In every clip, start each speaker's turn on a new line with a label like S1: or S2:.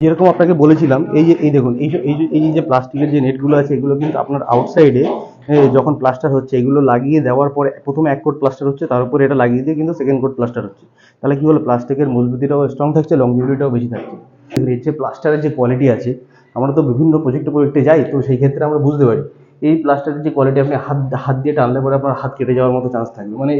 S1: যেরকম আপনাকে বলেছিলাম, এই যে, এই দেখুন, এই যে এই যে প্লাস্টিকের যে নেটগুলো আছে, এগুলো কিন্তু আপনার আউটসাইডে যখন প্লাস্টার হচ্ছে, এগুলো লাগিয়ে দেওয়ার পরে প্রথমে এক কোট প্লাস্টার হচ্ছে, তার উপরে এটা লাগিয়ে দিয়ে কিন্তু সেকেন্ড কোট প্লাস্টার হচ্ছে। তাহলে কি হলো প্লাস্টিকের মজবুতিটাও স্ট্রং থাকছে লংজিভিটিটাও বেশি থাকছে। এর যে প্লাস্টারের যে কোয়ালিটি আছে, আমরা তো বিভিন্ন প্রজেক্টে প্রজেক্টে যাই, তো সেই ক্ষেত্রে আমরা বুঝতে পারি, এই প্লাস্টারের যে কোয়ালিটি আপনি হাত হাত দিয়ে টানলে পরে আপনার হাত কেটে যাওয়ার মতো চান্স থাকবে। মানে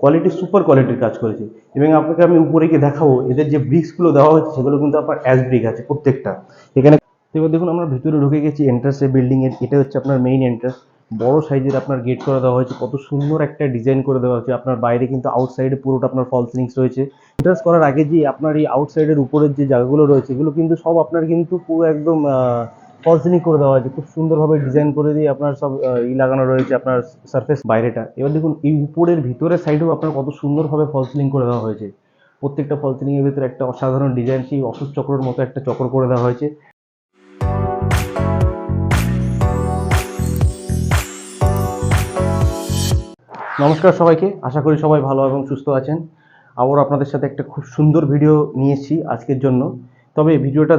S1: কোয়ালিটি সুপার কোয়ালিটির কাজ করেছে। এবং আপনাকে আমি উপরে গিয়ে দেখাবো, এদের যে ব্রিক্সগুলো দেওয়া হচ্ছে সেগুলো কিন্তু আপনার অ্যাজ ব্রিক আছে প্রত্যেকটা। এখানে এবার দেখুন, আমরা ভিতরে ঢুকে গেছি এন্ট্রান্স এর বিল্ডিং এর এটা হচ্ছে আপনার মেইন এন্ট্রান্স বড় সাইজের আপনার গেট করে দেওয়া হয়েছে, কত সুন্দর একটা ডিজাইন করে দেওয়া হয়েছে। আপনার বাইরে কিন্তু আউটসাইডে পুরোটা আপনার ফল সিলিংস রয়েছে। এন্ট্রান্স করার আগে যে আপনার এই আউটসাইডের উপরের যে জায়গাগুলো রয়েছে, এগুলো কিন্তু সব আপনার কিন্তু পুরো একদম ফল সিলিং করে দেওয়া হয়েছে। খুব সুন্দরভাবে ডিজাইন করে দিয়ে আপনার সব ই লাগানো রয়েছে আপনার সারফেস বাইরেটা। এবার দেখুন, এই উপরের ভিতরের সাইডেও আপনার কত সুন্দরভাবে ফল সিলিং করে দেওয়া হয়েছে। প্রত্যেকটা ফল সিলিং এর ভিতরে একটা অসাধারণ ডিজাইন সেই অশোক চক্রের মতো একটা চক্র করে দেওয়া হয়েছে। নমস্কার সবাইকে, আশা করি সবাই ভালো এবং সুস্থ আছেন। আবারও আপনাদের সাথে একটা খুব সুন্দর ভিডিও নিয়ে এসেছি আজকের জন্য। তবে ভিডিওটা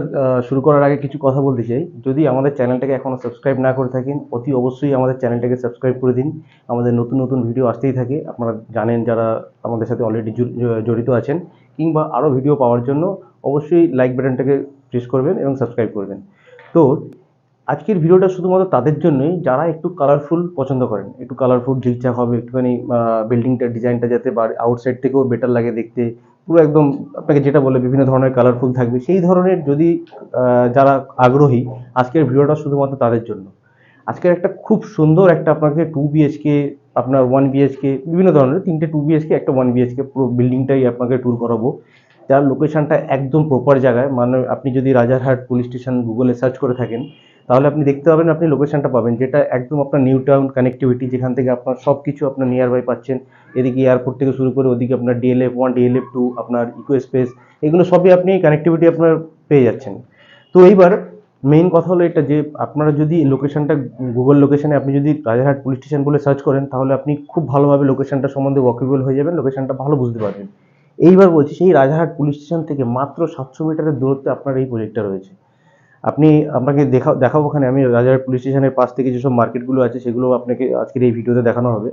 S1: শুরু করার আগে কিছু কথা বলতে চাই। যদি আমাদের চ্যানেলটাকে এখনও সাবস্ক্রাইব না করে থাকেন, অতি অবশ্যই আমাদের চ্যানেলটাকে সাবস্ক্রাইব করে দিন। আমাদের নতুন নতুন ভিডিও আসতেই থাকে। আপনারা জানেন যারা আমাদের সাথে অলরেডি জড়িত আছেন, কিংবা আরও ভিডিও পাওয়ার জন্য অবশ্যই লাইক বাটনটাকে প্রেস করবেন এবং সাবস্ক্রাইব করবেন। তো, আজকের ভিডিওটা শুধুমাত্র তাদের জন্যই, যারা একটু কালারফুল পছন্দ করেন। একটু কালারফুল ঝিকঝাক হবে, একটুখানি বিল্ডিংটার ডিজাইনটা যাতে বা আউটসাইড থেকেও বেটার লাগে দেখতে পুরো একদম আপনাকে যেটা বলে বিভিন্ন ধরনের কালারফুল থাকবে। সেই ধরনের যদি যারা আগ্রহী, আজকের ভিডিওটা শুধুমাত্র তাদের জন্য। আজকের একটা খুব সুন্দর একটা আপনাকে টু বিএইচকে আপনার ওয়ান বিএইচকে বিভিন্ন ধরনের, তিনটে টু বিএইচকে একটা ওয়ান বিএইচকে পুরো বিল্ডিংটাই আপনাকে ট্যুর করাবো। যার লোকেশনটা একদম প্রপার জায়গায় মানে আপনি যদি রাজারহাট পুলিশ স্টেশন গুগলে সার্চ করে থাকেন তাহলে আপনি দেখতে পাবেন, আপনি লোকেশনটা পাবেন, যেটা একদম আপনার নিউ টাউন কানেক্টিভিটি যেখান থেকে আপনার সব কিছু আপনার নিয়ার বাই পাচ্ছেন। এদিকে এয়ারপোর্ট থেকে শুরু করে ওদিকে আপনার ডিএলএফ ওয়ান ডিএলএফ টু আপনার ইকো স্পেস এগুলো সবই আপনি কানেক্টিভিটি আপনার পেয়ে যাচ্ছেন। তো এইবার মেইন কথা হলো এটা যে, আপনারা যদি লোকেশনটা গুগল লোকেশনে আপনি যদি রাজারহাট পুলিশ স্টেশন বলে সার্চ করেন, তাহলে আপনি খুব ভালোভাবে লোকেশনটা সম্বন্ধে ওয়াকেবল হয়ে যাবেন লোকেশনটা ভালো বুঝতে পারবেন। এইবার বলছি, সেই রাজারহাট পুলিশ স্টেশন থেকে মাত্র সাতশো মিটারের দূরত্বে আপনার এই প্রজেক্টটা রয়েছে। আপনি আপনাকে দেখা দেখাবো ওখানে। আমি রাজার পুলিশ স্টেশনের পাশ থেকে যেসব মার্কেটগুলো আছে, সেগুলো আপনাকে আজকের এই ভিডিওতে দেখানো হবে।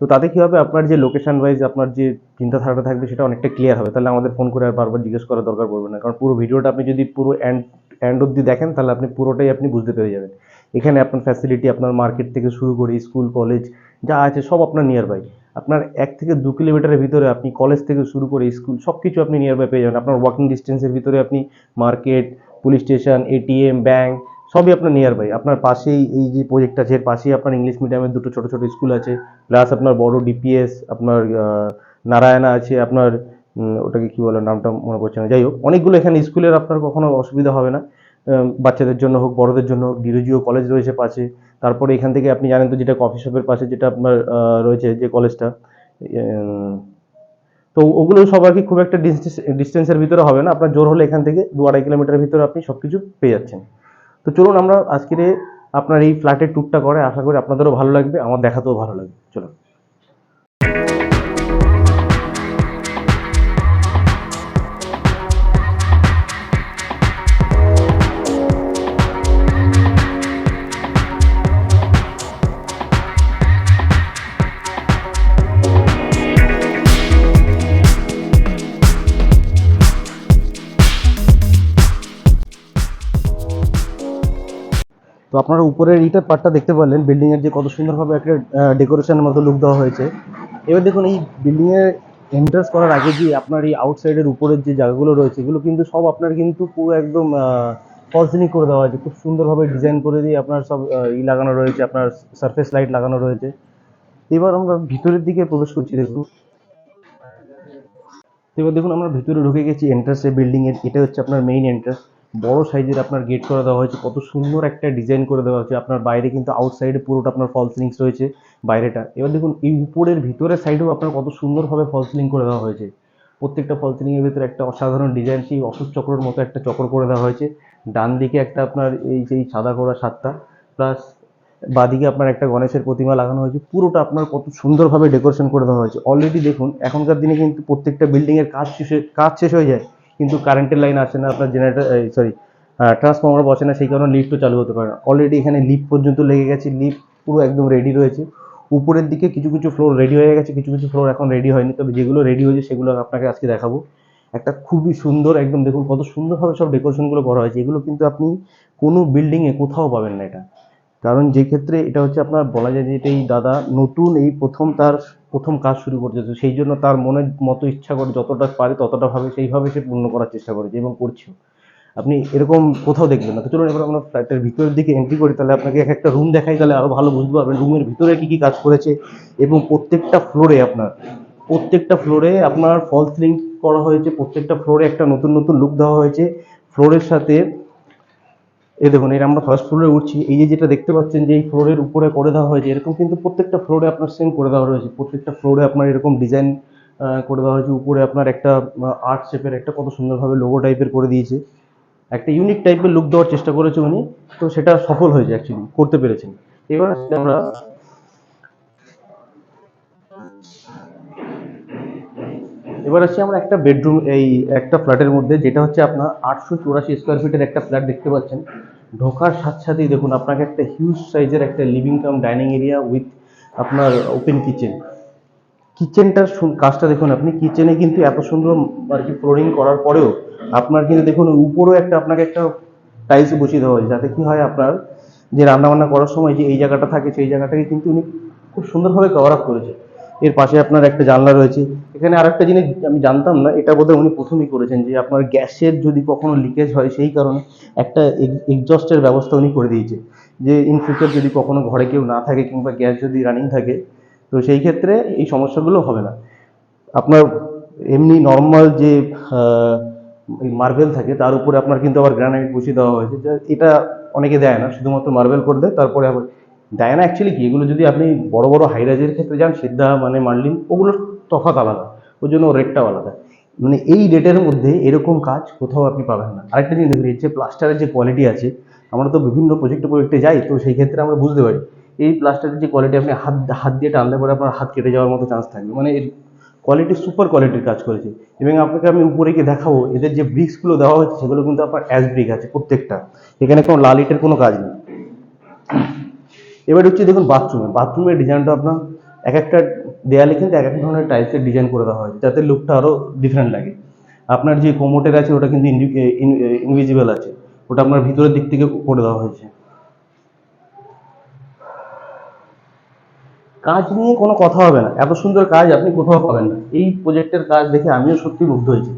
S1: তো তাতে কী হবে? আপনার যে লোকেশান ওয়াইজ আপনার যে চিন্তাধারাটা থাকবে, সেটা অনেকটা ক্লিয়ার হবে। তাহলে আমাদের ফোন করে আর বারবার জিজ্ঞেস করার দরকার পড়বে না। কারণ পুরো ভিডিওটা আপনি যদি পুরো অ্যান্ড অ্যান্ড অব্দি দেখেন, তাহলে আপনি পুরোটাই আপনি বুঝতে পেরে যাবেন। এখানে আপনার ফ্যাসিলিটি আপনার মার্কেট থেকে শুরু করে স্কুল কলেজ যা আছে, সব আপনার নিয়ার বাই আপনার এক থেকে দু কিলোমিটারের ভিতরে আপনি কলেজ থেকে শুরু করে স্কুল সব কিছু আপনি নিয়ার বাই পেয়ে যাবেন। আপনার ওয়াকিং ডিস্টেন্সের ভিতরে আপনি market police station ATM bank, সবই আপনার নিয়ার বাই আপনার পাশেই এই যে প্রজেক্ট আছে, এর পাশেই আপনার ইংলিশ মিডিয়ামের দুটো ছোটো ছোটো স্কুল আছে। প্লাস আপনার বড় ডিপিএস আপনার নারায়ণা আছে, আপনার ওটাকে কি বলে, নামটা মনে পড়ছে না। যাই হোক, অনেকগুলো এখানে স্কুলের আপনার কখনো অসুবিধা হবে না। বাচ্চাদের জন্য হোক, বড়দের জন্য হোক, ডিরোজিও কলেজ রয়েছে পাশে। তারপরে এখান থেকে আপনি জানেন তো, যেটা কফি শপের পাশে যেটা আপনার রয়েছে যে কলেজটা তো ওগুলো সব আর কি খুব একটা ডিস্টেন্সের ভিতরে হবে না। আপনার জোর হলে এখান থেকে দু আড়াই কিলোমিটারের ভিতরে আপনি সব কিছু পেয়ে যাচ্ছেন। তো চলুন আমরা আজকের আপনার এই ফ্ল্যাটের ট্যুরটা করে। আশা করি আপনাদেরও ভালো লাগবে, আমার দেখাতেও ভালো লাগবে। চলুন। তো আপনারা উপরের ইটার পার্টটা দেখতে পারলেন বিল্ডিংয়ের যে কত সুন্দরভাবে একটা ডেকোরেশনের মতো লুক দেওয়া হয়েছে। এবার দেখুন, এই বিল্ডিং এর এন্ট্রান্স করার আগে যে আপনার এই আউটসাইডের উপরের যে জায়গাগুলো রয়েছে, এগুলো কিন্তু সব আপনার কিন্তু পুরো একদম ফলসিনিং করে দেওয়া হয়েছে। খুব সুন্দরভাবে ডিজাইন করে দিয়ে আপনার সব ই লাগানো রয়েছে, আপনার সারফেস লাইট লাগানো রয়েছে। এবার আমরা ভিতরের দিকে প্রবেশ করছি, দেখুন। এবার দেখুন, আমরা ভিতরে ঢুকে গেছি এন্ট্রান্স এর বিল্ডিং এটা হচ্ছে আপনার মেইন এন্ট্রান্স বড় সাইজের আপনার গেট করে দেওয়া হয়েছে। কত সুন্দর একটা ডিজাইন করে দেওয়া হয়েছে। আপনার বাইরে কিন্তু আউটসাইডে পুরোটা আপনার ফল সিলিংস রয়েছে বাইরেটা। এবার দেখুন, এই উপরের ভিতরের সাইডেও আপনার কত সুন্দরভাবে ফল সিলিং করে দেওয়া হয়েছে। প্রত্যেকটা ফল সিলিংয়ের ভিতরে একটা অসাধারণ ডিজাইন সেই অশোক চক্রের মতো একটা চক্র করে দেওয়া হয়েছে। ডান দিকে একটা আপনার এই সেই সাদা করা সাতটা প্লাস বাদিকে আপনার একটা গণেশের প্রতিমা লাগানো হয়েছে। পুরোটা আপনার কত সুন্দরভাবে ডেকোরেশন করে দেওয়া হয়েছে। অলরেডি দেখুন, এখনকার দিনে কিন্তু প্রত্যেকটা বিল্ডিংয়ের কাজ শেষে, কাজ শেষ হয়ে যায়। কিন্তু কারেন্টের লাইন আসে না, আপনার জেনারেটর সরি ট্রান্সফর্মার বসে না, সেই কারণে লিফটও চালু হতে পারে না। অলরেডি এখানে লিফট পর্যন্ত লেগে গেছে লিফট পুরো একদম রেডি রয়েছে। উপরের দিকে কিছু কিছু ফ্লোর রেডি হয়ে গেছে, কিছু কিছু ফ্লোর এখন রেডি হয়নি। তবে যেগুলো রেডি হয়েছে, সেগুলো আপনাকে আজকে দেখাবো। একটা খুবই সুন্দর, একদম দেখুন কত সুন্দরভাবে সব ডেকোরেশনগুলো করা হয়েছে। এগুলো কিন্তু আপনি কোনো বিল্ডিংয়ে কোথাও পাবেন না এটা। কারণ যে ক্ষেত্রে এটা হচ্ছে আপনার বলা যায় যে এটা এই দাদা, নতুন এই প্রথম তার প্রথম কাজ শুরু করছে, তো সেই জন্য তার মনের মতো ইচ্ছা করে যতটা পারে ততটা ভাবে সেইভাবে সে পূর্ণ করার চেষ্টা করেছে এবং করছেও। আপনি এরকম কোথাও দেখবেন না। চলুন এবার আমরা ফ্ল্যাটের ভিতরের দিকে এন্ট্রি করি, তাহলে আপনাকে এক একটা রুম দেখাই, তাহলে আরও ভালো বুঝতে পারবেন রুমের ভিতরে কী কী কাজ করেছে এবং প্রত্যেকটা ফ্লোরে আপনার, প্রত্যেকটা ফ্লোরে আপনার ফল সিলিং করা হয়েছে, প্রত্যেকটা ফ্লোরে একটা নতুন নতুন লুক দেওয়া হয়েছে। ফ্লোরের সাথে এই দেখুন এটা আমরা ফার্স্ট ফ্লোরে উঠছি। এই যে যেটা দেখতে পাচ্ছেন যে এই ফ্লোরের উপরে করে দেওয়া হয়েছে, এরকম কিন্তু প্রত্যেকটা ফ্লোরে আপনার সেম করে দেওয়া হয়েছে প্রত্যেকটা ফ্লোরে আপনার এরকম ডিজাইন করে দেওয়া হয়েছে। উপরে আপনার একটা আর্ট শেপের একটা কত সুন্দরভাবে লোগো টাইপের করে দিয়েছে। একটা ইউনিক টাইপের লুক দেওয়ার চেষ্টা করেছে উনি। তো সেটা সফল হয়েছে অ্যাকচুয়ালি করতে পেরেছেন। এবার আমরা এবার আসছি আমরা একটা বেডরুম এই একটা ফ্ল্যাটের মধ্যে, যেটা হচ্ছে আপনার আটশো চুরাশি স্কোয়ার ফিটের একটা ফ্ল্যাট দেখতে পাচ্ছেন। ঢোকার সাথে সাথেই দেখুন, আপনাকে একটা হিউজ সাইজের একটা living cum dining area with আপনার ওপেন কিচেন কিচেনটার কাজটা দেখুন আপনি কিচেনে কিন্তু এত সুন্দর আর কি ফ্লোরিং করার পরেও আপনার কিন্তু দেখুন, উপরেও একটা আপনাকে একটা টাইলস বসিয়ে দেওয়া হয়েছে। যাতে কি হয় আপনার, যে রান্নাবান্না করার সময় যে এই জায়গাটা থাকে, সেই জায়গাটাকে কিন্তু উনি খুব সুন্দরভাবে কভার আপ করেছে। এর পাশে আপনার একটা জানলা রয়েছে। এখানে আরেকটা জিনিস আমি জানতাম না, এটা বোধহয় উনি প্রথমেই করেছেন যে আপনার গ্যাসের যদি কখনো লিকেজ হয় সেই কারণে একটা এক্সস্টের ব্যবস্থা উনি করে দিয়েছে। যে ইন ফিউচার যদি কখনো ঘরে কেউ না থাকে কিংবা গ্যাস যদি রানিং থাকে, তো সেই ক্ষেত্রে এই সমস্যাগুলো হবে না। আপনার এমনি নর্মাল যে মার্বেল থাকে, তার উপরে আপনার কিন্তু আবার গ্রানাইট বসিয়ে দেওয়া হয়েছে। এটা অনেকে দেয় না, শুধুমাত্র মার্বেল করে দেয়, তারপরে আবার দেয় না অ্যাকচুয়ালি কি? এগুলো যদি আপনি বড় বড় হাইরাজের ক্ষেত্রে যান, সিদ্ধা মানে মার্লিন, ওগুলোর তফাৎ আলাদা। ওই জন্য রেটটাও আলাদা। মানে এই রেটের মধ্যে এরকম কাজ কোথাও আপনি পাবেন না। আরেকটা জিনিস দেখুন, এর যে প্লাস্টারের যে কোয়ালিটি আছে, আমরা তো বিভিন্ন প্রজেক্টে প্রজেক্টে যাই, তো সেই ক্ষেত্রে আমরা বুঝতে পারি, এই প্লাস্টারের যে কোয়ালিটি আপনি হাত হাত দিয়ে টানলে পরে আপনার হাত কেটে যাওয়ার মতো চান্স থাকবে। মানে এর কোয়ালিটি সুপার কোয়ালিটির কাজ করেছে। এবং আপনাকে আমি উপরে গিয়ে দেখাবো, এদের যে ব্রিক্সগুলো দেওয়া হয়েছে, সেগুলো কিন্তু আপনার অ্যাজ ব্রিক আছে প্রত্যেকটা। এখানে কোনো লাল ইটের কোনো কাজ নেই। এবার হচ্ছে দেখুন বাথরুমে বাথরুমের ডিজাইনটা আপনার এক একটা দেয়ালে কিন্তু এক এক ধরনের টাইলসের ডিজাইন করে দেওয়া হয়, যাতে লুকটা আরও ডিফারেন্ট লাগে। আপনার যে কোমোটের আছে, ওটা কিন্তু ইনভিজিবল আছে। ওটা আপনার ভিতরের দিক থেকে করে দেওয়া হয়েছে। কাজ নিয়ে কোনো কথা হবে না। এত সুন্দর কাজ আপনি কোথাও পাবেন না। এই প্রজেক্টের কাজ দেখে আমিও সত্যি মুগ্ধ হয়েছি।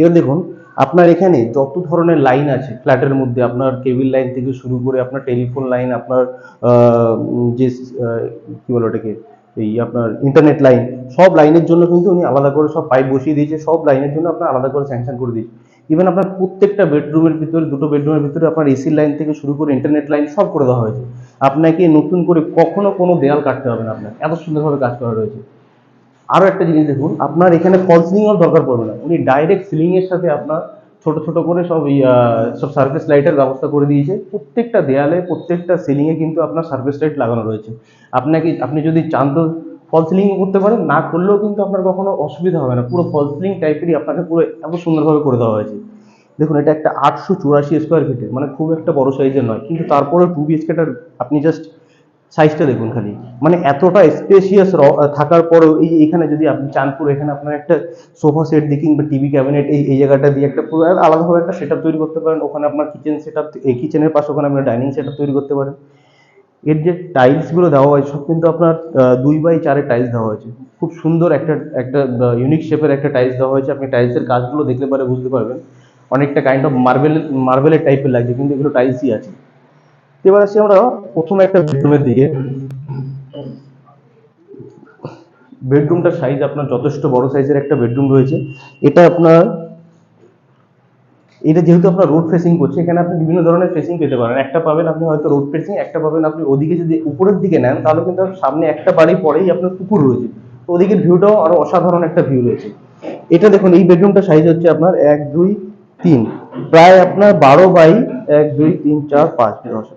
S1: এবার দেখুন আপনার এখানে যত ধরনের লাইন আছে ফ্ল্যাটের মধ্যে আপনার কেবিল লাইন থেকে শুরু করে আপনার টেলিফোন লাইন আপনার যে কি বলো ওটাকে, এই আপনার ইন্টারনেট লাইন সব লাইনের জন্য কিন্তু উনি আলাদা করে সব পাইপ বসিয়ে দিয়েছে, সব লাইনের জন্য আপনার আলাদা করে স্যাংশন করে দিয়েছে। ইভেন আপনার প্রত্যেকটা বেডরুমের ভিতরে, দুটো বেডরুমের ভিতরে আপনার এসি লাইন থেকে শুরু করে ইন্টারনেট লাইন সব করে দেওয়া হয়েছে। আপনাকে নতুন করে কখনো কোনো দেয়াল কাটতে হবে না আপনার, এত সুন্দরভাবে কাজ করা রয়েছে। আরও একটা জিনিস দেখুন, আপনার এখানে ফল সিলিংয়ের দরকার পড়বে না। উনি ডাইরেক্ট সিলিংয়ের সাথে আপনার ছোট ছোট করে সব সব সার্ফেস লাইটের ব্যবস্থা করে দিয়েছে। প্রত্যেকটা দেয়ালে, প্রত্যেকটা সিলিংয়ে কিন্তু আপনার সার্ফেস লাইট লাগানো রয়েছে। আপনাকে, আপনি যদি চান তো ফল সিলিং করতে পারেন, না করলেও কিন্তু আপনার কখনো অসুবিধা হবে না। পুরো ফল সিলিং টাইপেরই আপনাকে পুরো এত সুন্দরভাবে করে দেওয়া হয়েছে। দেখুন, এটা একটা আটশো চুরাশি স্কোয়ার ফিটের মানে খুব একটা বড় সাইজের নয়। কিন্তু তারপরে টু বিএচকেটার আপনি জাস্ট সাইজটা দেখুন খালি। মানে এতটা স্পেশিয়াস থাকার পরেও এই এখানে যদি আপনি চান পুরো, এখানে আপনার একটা সোফা সেট দিয়ে কিংবা টিভি ক্যাবিনেট এই এই জায়গাটা দিয়ে একটা পুরো আলাদাভাবে একটা সেট তৈরি করতে পারেন। ওখানে আপনার কিচেন সেট আপ এই কিচেনের পাশে ওখানে আপনার ডাইনিং সেট তৈরি করতে পারেন। এর যে টাইলসগুলো দেওয়া হয়েছে, সব কিন্তু আপনার দুই বাই চারের টাইলস দেওয়া হয়েছে। খুব সুন্দর একটা একটা ইউনিক শেপের একটা টাইলস দেওয়া হয়েছে। আপনি টাইলসের কাজগুলো দেখলে পরে বুঝতে পারবেন। অনেকটা কাইন্ড অফ মার্বেল মার্বেলের টাইপের লাগছে, কিন্তু এগুলো টাইলসই আছে। এবার আসি আমরা প্রথমে একটা বেডরুমের দিকে। বেডরুমটার সাইজ আপনার যথেষ্ট বড় সাইজের একটা বেডরুম রয়েছে। এটা আপনার, এটা যেহেতু আপনার রোড ফেসিং করছে, এখানে আপনি বিভিন্ন ধরনের ফেসিং পেতে পারেন। একটা পাবেন আপনি হয়তো রোড ফেসিং একটা পাবেন আপনি ওদিকে যদি উপরের দিকে নেন, তাহলে কিন্তু সামনে একটা বাড়ি পরেই আপনার পুকুর রয়েছে। তো ওদিকের ভিউটাও আরও অসাধারণ একটা ভিউ রয়েছে। এটা দেখুন, এই বেডরুমটা সাইজ হচ্ছে আপনার এক, দুই তিন। প্রায় আপনার বারো বাই এক, দুই, তিন, চার, পাঁচ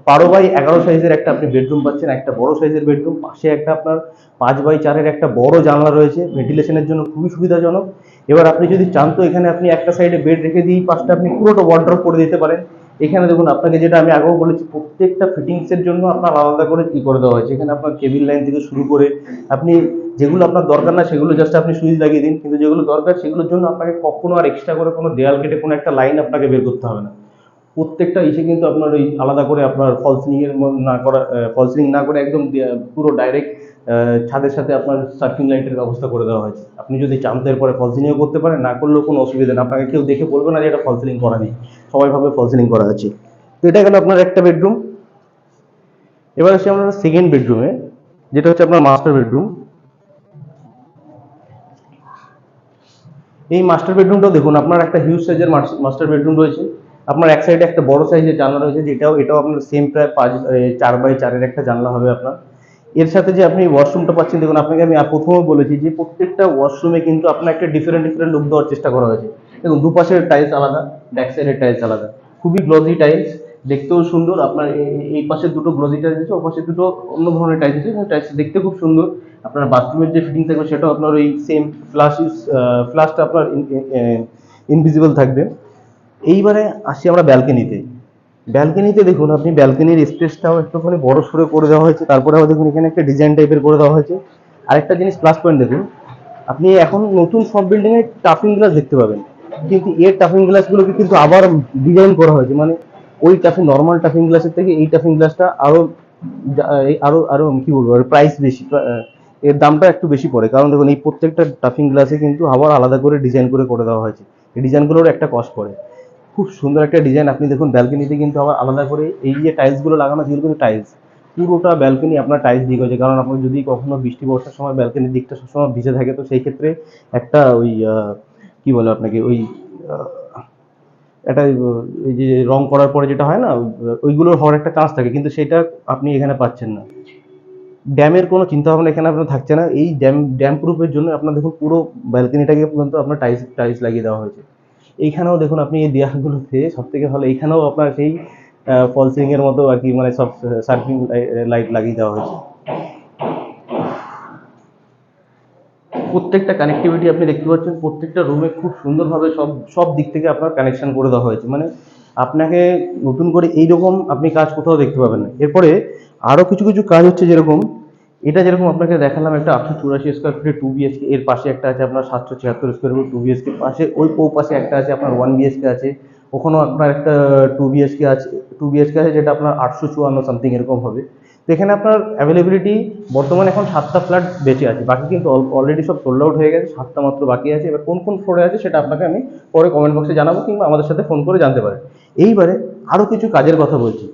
S1: বারো বাই এগারো সাইজের একটা আপনি বেডরুম পাচ্ছেন, একটা বড় সাইজের বেডরুম পাশে একটা আপনার পাঁচ বাই চারের একটা বড় জানলা রয়েছে ভেন্টিলেশনের জন্য খুবই সুবিধাজনক। এবার আপনি যদি চান তো এখানে আপনি একটা সাইডে বেড রেখে দিয়েই পাশটা আপনি পুরোটা ওয়ার্ড্রপ করে দিতে পারেন। এখানে দেখুন, আপনাকে যেটা আমি আগেও বলেছি, প্রত্যেকটা ফিটিংসের জন্য আপনার আলাদা করে কি করে দেওয়া হয়েছে? এখানে আপনার কেবিল লাইন থেকে শুরু করে আপনি যেগুলো আপনার দরকার না, সেগুলো জাস্ট আপনি সুইচ লাগিয়ে দিন। কিন্তু যেগুলো দরকার, সেগুলোর জন্য আপনাকে কখনো আর এক্সট্রা করে কোনো দেয়াল কেটে কোনো একটা লাইন আপনাকে বের করতে হবে না। প্রত্যেকটা ইসে কিন্তু আপনার ওই আলাদা করে আপনার ম- না করা ফলসিলিং না করে একদম পুরো ডাইরেক্ট ছাদের সাথে আপনার সার্ফিং লাইটের ব্যবস্থা করে দেওয়া হয়েছে। আপনি যদি চান তো এরপরে ফলসিলিংও করতে পারেন, না করলেও কোনো অসুবিধা নেই। আপনাকে কেউ দেখে বলবে না যে এটা ফলসিলিং করা নেই। সবাই ভাবে ফলসিলিং করা আছে। তো এটা গেল আপনার একটা বেডরুম এবার আসি আমরা সেকেন্ড বেডরুমে যেটা হচ্ছে আপনার মাস্টার বেডরুম এই মাস্টার বেডরুমটাও দেখুন, আপনার একটা হিউজ সাইজের মাস্টার বেডরুম রয়েছে। আপনার এক সাইডে একটা বড় সাইজের জানলা রয়েছে, যেটাও, এটাও আপনার সেম প্রায় পাঁচ চার বাই চারের একটা জানলা হবে আপনার। এর সাথে যে আপনি ওয়াশরুমটা পাচ্ছেন, দেখুন, আপনাকে আমি প্রথমে বলেছি যে প্রত্যেকটা ওয়াশরুমে কিন্তু আপনার একটা ডিফারেন্ট ডিফারেন্ট লুক দেওয়ার চেষ্টা করা হয়েছে। দেখুন, দুপাশের টাইলস আলাদা ব্যাক সাইডের টাইলস আলাদা। খুবই গ্লজি টাইলস দেখতেও সুন্দর। আপনার এই- পাশে দুটো গ্লজি টাইলস আছে ও পাশে দুটো অন্য ধরনের টাইলস আছে। টাইলস দেখতে খুব সুন্দর। আপনার বাথরুমের যে ফিটিং থাকবে, সেটাও আপনার ওই সেম ফ্লাশ ফ্লাশটা আপনার ইনভিজিবল থাকবে। এইবারে আসি আমরা ব্যালকনিতে ব্যালকনিতে দেখুন, আপনি ব্যালকনির স্পেসটাও একটুখানি বড় সড়ো করে দেওয়া হয়েছে। তারপরে আবার দেখুন, এখানে একটা ডিজাইন টাইপের করে দেওয়া হয়েছে। আরেকটা জিনিস প্লাস পয়েন্ট দেখুন, আপনি এখন নতুন সব বিল্ডিং এ টাফিং গ্লাস দেখতে পাবেন। কিন্তু এর টাফিং গ্লাসগুলোকে কিন্তু আবার ডিজাইন করা হয়েছে। মানে ওই টাফিং নর্মাল টাফিং গ্লাসের থেকে এই টাফিং গ্লাসটা আরও যা- এই আরও আরও কি বলব প্রাইস বেশি এর দামটা একটু বেশি পড়ে। কারণ দেখুন, এই প্রত্যেকটা টাফিং গ্লাসে কিন্তু আবার আলাদা করে ডিজাইন করে করে দেওয়া হয়েছে। এই ডিজাইনগুলোর একটা কস্ট পড়ে। খুব সুন্দর একটা ডিজাইন আপনি দেখুন ব্যালকনিতে কিন্তু আবার আলাদা করে এই যে টাইলসগুলো লাগানো যেগুলো কিন্তু টাইলস পুরোটা ব্যালকনি আপনার টাইলস দিয়ে গেছে কারণ আপনার যদি কখনো বৃষ্টি, বর্ষার সময় ব্যালকনির দিকটা সবসময় ভিজে থাকে, তো সেই ক্ষেত্রে একটা ওই কি বলে আপনাকে, ওই একটা ওই যে রং করার পরে যেটা হয় না ওই- ওইগুলোর হওয়ার একটা চান্স থাকে। কিন্তু সেটা আপনি এখানে পাচ্ছেন না। ড্যামের কোনো চিন্তা ভাবনা এখানে আপনার থাকছে না। এই ড্যাম ড্যাম প্রুফের জন্য আপনার দেখুন, পুরো ব্যালকনিটাকে পর্যন্ত আপনার টাইলস টাইলস লাগিয়ে দেওয়া হয়েছে। এইখানেও দেখুন আপনি এই দেওয়ালগুলোতে সব থেকে ভালো, এইখানেও আপনার সেই ফলসিং এর মতো আর কি মানে সব সার্ফিং লাইট লাগিয়ে দেওয়া হয়েছে। প্রত্যেকটা কানেক্টিভিটি আপনি দেখতে পাচ্ছেন, প্রত্যেকটা রুমে খুব সুন্দরভাবে সব সব দিক থেকে আপনার কানেকশন করে দেওয়া হয়েছে। মানে আপনাকে নতুন করে এইরকম আপনি কাজ কোথাও দেখতে পাবেন না। এরপরে আরও কিছু কিছু কাজ হচ্ছে যেরকম এটা যেরকম আপনাকে দেখালাম একটা আটশো চুরাশি স্কোয়ার ফিটে টু বিএসকে এর পাশে একটা আছে আপনার সাতশো ছিয়াত্তর স্কোয়ার ফিট টু বিএসকে পাশে, ওই ও পাশে একটা আছে আপনার ওয়ান বিএসকে আছে। ওখানেও আপনার একটা টু বিএসকে আছে টু বিএসকে আছে যেটা আপনার আটশো চুয়ান্ন সামথিং এরকম হবে। তো এখানে আপনার অ্যাভেলেবিলিটি বর্তমানে এখন সাতটা ফ্ল্যাট বেঁচে আছে, বাকি কিন্তু অলরেডি সব সোল্ড আউট হয়ে গেছে, সাতটা মাত্র বাকি আছে। এবার কোন কোন ফ্লোরে আছে সেটা আপনাকে আমি পরে কমেন্ট বক্সে জানাব কিংবা আমাদের সাথে ফোন করে জানতে পারেন। এইবারে আরও কিছু কাজের কথা বলছি।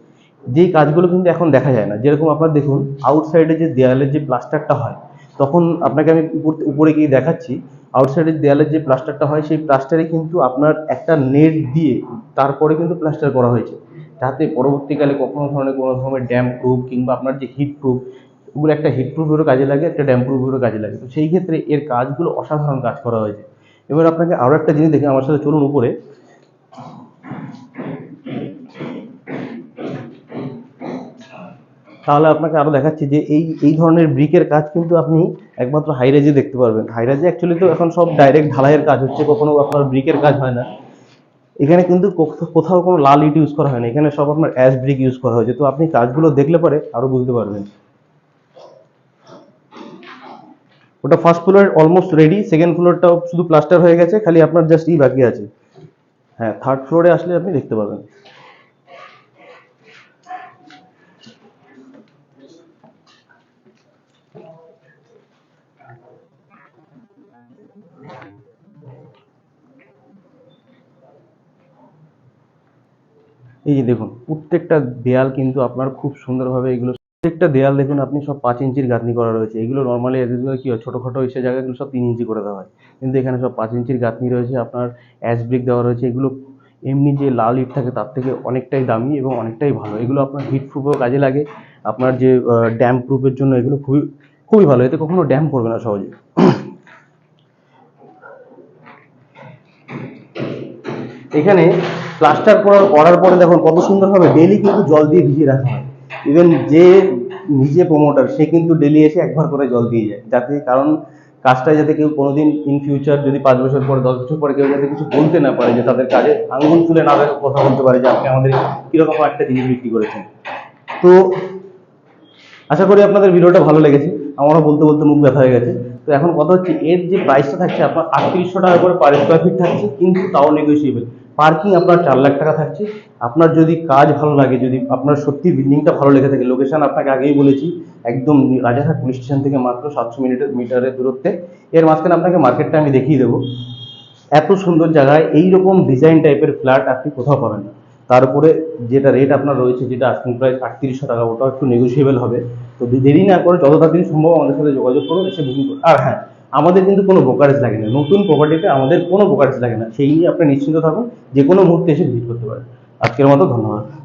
S1: যেই কাজগুলো কিন্তু এখন দেখা যায় না। যেরকম আপনার দেখুন আউটসাইডে যে দেয়ালের যে প্লাস্টারটা হয়, তখন আপনাকে আমি উপরে গিয়ে দেখাচ্ছি আউটসাইডের দেয়ালের যে প্লাস্টারটা হয়, সেই প্লাস্টারে কিন্তু আপনার একটা নেট দিয়ে তারপরে কিন্তু প্লাস্টার করা হয়েছে। যাতে পরবর্তীকালে কখনো ধরনের কোনো ধরনের ড্যাম প্রুফ কিংবা আপনার যে হিট প্রুফ ওগুলো একটা হিট প্রুফেরও কাজে লাগে, একটা ড্যাম প্রুফেরও কাজে লাগে। তো সেই ক্ষেত্রে এর কাজগুলো অসাধারণ কাজ করা হয়েছে। এবার আপনাকে আরও একটা জিনিস দেখে, আমার সাথে চলুন উপরে। তাহলে আপনাকে আরও দেখাচ্ছি যে এই এই ধরনের ব্রিকের কাজ কিন্তু আপনি একমাত্র হাইরেজে দেখতে পারবেন। হাইরেজে অ্যাকচুয়ালি তো এখন সব ডাইরেক্ট ঢালাইয়ের কাজ হচ্ছে, কখনো আপনার ব্রিকের কাজ হয় না। এখানে কিন্তু কোথ- কোথাও কোনো লাল ইট ইউজ করা হয় না, এখানে সব আপনার অ্যাশ ব্রিক ইউজ করা হয়েছে তো আপনি কাজগুলো দেখলে পরে আরও বুঝতে পারবেন। ওটা first floor almost ready second ফ্লোরটাও শুধু প্লাস্টার হয়ে গেছে, খালি আপনার জাস্ট ই বাকি আছে। হ্যাঁ থার্ড ফ্লোরে আসলে আপনি দেখতে পাবেন এই যে দেখুন, প্রত্যেকটা দেয়াল কিন্তু আপনার খুব সুন্দরভাবে এগুলো, প্রত্যেকটা দেয়াল দেখুন আপনি সব পাঁচ ইঞ্চির গাঁথনি করা রয়েছে। এগুলো নর্মালি এগুলো কি হয়, ছোটোখাটো এসে জায়গাগুলো সব তিন ইঞ্চি করে দেওয়া হয়। কিন্তু এখানে সব পাঁচ ইঞ্চির গাঁথনি রয়েছে, আপনার অ্যাশ ব্রিক দেওয়া রয়েছে, এগুলো এমনি যে লাল ইট থাকে তার থেকে অনেকটাই দামি এবং অনেকটাই ভালো। এগুলো আপনার হিট প্রুফেও কাজে লাগে, আপনার যে ড্যাম প্রুফের জন্য এগুলো খুবই খুবই ভালো। এতে কখনো ড্যাম করবে না সহজে। এখানে প্লাস্টার করার করার পরে দেখুন কত সুন্দরভাবে ডেলি কিন্তু জল দিয়ে ভিজিয়ে রাখা হয়। ইভেন যে নিজে প্রমোটার সে কিন্তু ডেলি এসে একবার করে জল দিয়ে যায়। যাতে কারণ কাজটা যাতে কেউ কোনোদিন ইন ফিউচার যদি পাঁচ বছর পরে, দশ বছর পরে কেউ যাতে কিছু বলতে না পারে যে তাদের কাজে আঙ্গুল তুলে না কথা বলতে পারে যে আপনি আমাদের কীরকম একটা জিনিস বিক্রি করেছেন। তো আশা করি আপনাদের ভিডিওটা ভালো লেগেছে। আমারও বলতে বলতে মুখ ব্যথা হয়ে গেছে। তো এখন কথা হচ্ছে, এর যে প্রাইসটা থাকছে, আপনার আটত্রিশশো টাকা করে পার স্কোয়ার ফিট থাকছে, কিন্তু তাও নেগোসিয়েবল পার্কিং আপনার চার লাখ টাকা থাকছে। আপনার যদি কাজ ভালো লাগে, যদি আপনার সত্যি বিল্ডিংটা ভালো লেগে থাকে, লোকেশন আপনাকে আগেই বলেছি, একদম রাজারহাট পুলিশ স্টেশন থেকে মাত্র সাতশো মিনিটের মিটারের দূরত্বে। এর মাঝখানে আপনাকে মার্কেটটা আমি দেখিয়ে দেবো। এত সুন্দর জায়গায় এইরকম ডিজাইন টাইপের ফ্ল্যাট আপনি কোথাও পাবেন না। তার উপরে যেটা রেট আপনার রয়েছে, যেটা আস্কিং প্রাইস আটত্রিশশো টাকা, ওটাও একটু নেগোসিয়েবল হবে। তো দেরি না করে যত তাড়াতাড়ি সম্ভব আমাদের সাথে যোগাযোগ করুন, এসে বুকিং করুন। আর হ্যাঁ আমাদের কিন্তু কোনো ব্রোকারেজ লাগে না। নতুন প্রপার্টিতে আমাদের কোনো ব্রোকারেজ লাগে না। সেই নিয়ে আপনি নিশ্চিন্ত থাকুন যে কোনো মুহূর্তে এসে ভিজিট করতে পারেন। আজকের মতো ধন্যবাদ।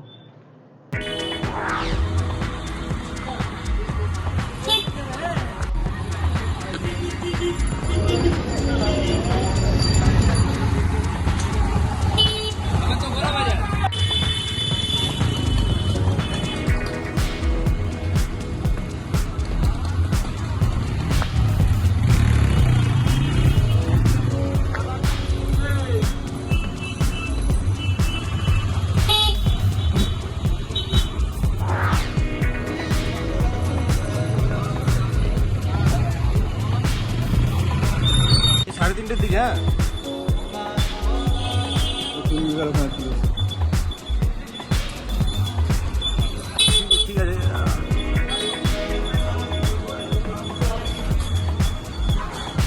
S2: তিনটের দিকে হ্যাঁ? ঠিক আছে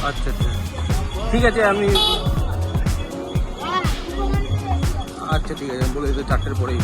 S2: আচ্ছা আচ্ছা। ঠিক আছে, আমি আচ্ছা ঠিক আছে, আমি বলে চারটের পরেই